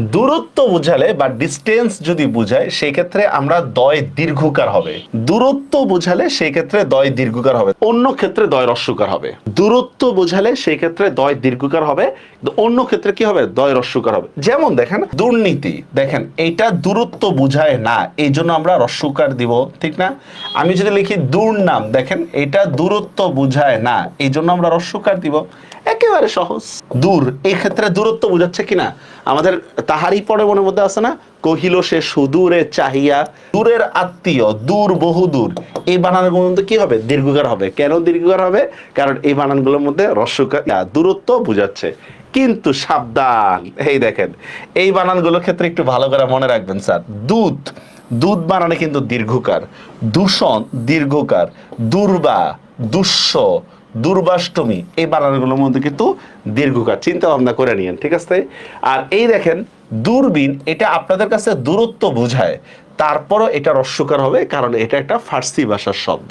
দূরত্ব বুঝালে বা ডিস্টেন্স যদি বুঝায় সেই ক্ষেত্রে আমরা দয় দীর্ঘকার হবে। দূরত্ব বুঝালে সেই ক্ষেত্রে দয় দীর্ঘকার হবে। অন্য ক্ষেত্রে দয় রস্যকার হবে। দূরত্ব বুঝালে সেই ক্ষেত্রে দয় দীর্ঘকার হবে। অন্য ক্ষেত্রে কি হবে? দয় রস্যকার হবে। যেমন দেখেন, দুর্নীতি। দেখেন, এটা দূরত্ব বুঝায় না। এই জন্য আমরা রস্যকার দিব, ঠিক না? আমি যদি লিখি দুর্নাম, দেখেন, এটা দূরত্ব বুঝায় না। এই জন্য আমরা রস্যকার দিব। একেবারে সহজ। দূর এই ক্ষেত্রে দূরত্ব বোঝাচ্ছে কিনা? আমাদের তাহারই পরে মনের মধ্যে আছে না? কহিল সে সুদূরে চাহিয়া, দূরের আত্মীয়, দূর, বহু দূর। এই বানানগুলোর মধ্যে কি হবে? দীর্ঘকার হবে। কেন দীর্ঘকার হবে? কারণ এই বানানগুলোর মধ্যে রস্যকার দূরত্ব বোঝাচ্ছে। কিন্তু সাবধান। এই দেখেন, এই বানানগুলোর ক্ষেত্রে একটু ভালো করে মনে রাখবেন, স্যার। দুধ দুধ বানানে কিন্তু দীর্ঘকার। দূষণ দীর্ঘকার। দুর্বা দুঃস্ব দুর্বাষ্টমী, এই বানানগুলোর মধ্যে কিন্তু দীর্ঘকাল চিন্তা ভাবনা করে নিয়েন, ঠিক আছে? আর এই দেখেন, দূরবীন, এটা আপনাদের কাছে দূরত্ব বোঝায়, তারপরও এটা রস্যকার হবে, কারণ এটা একটা ফার্সি ভাষার শব্দ।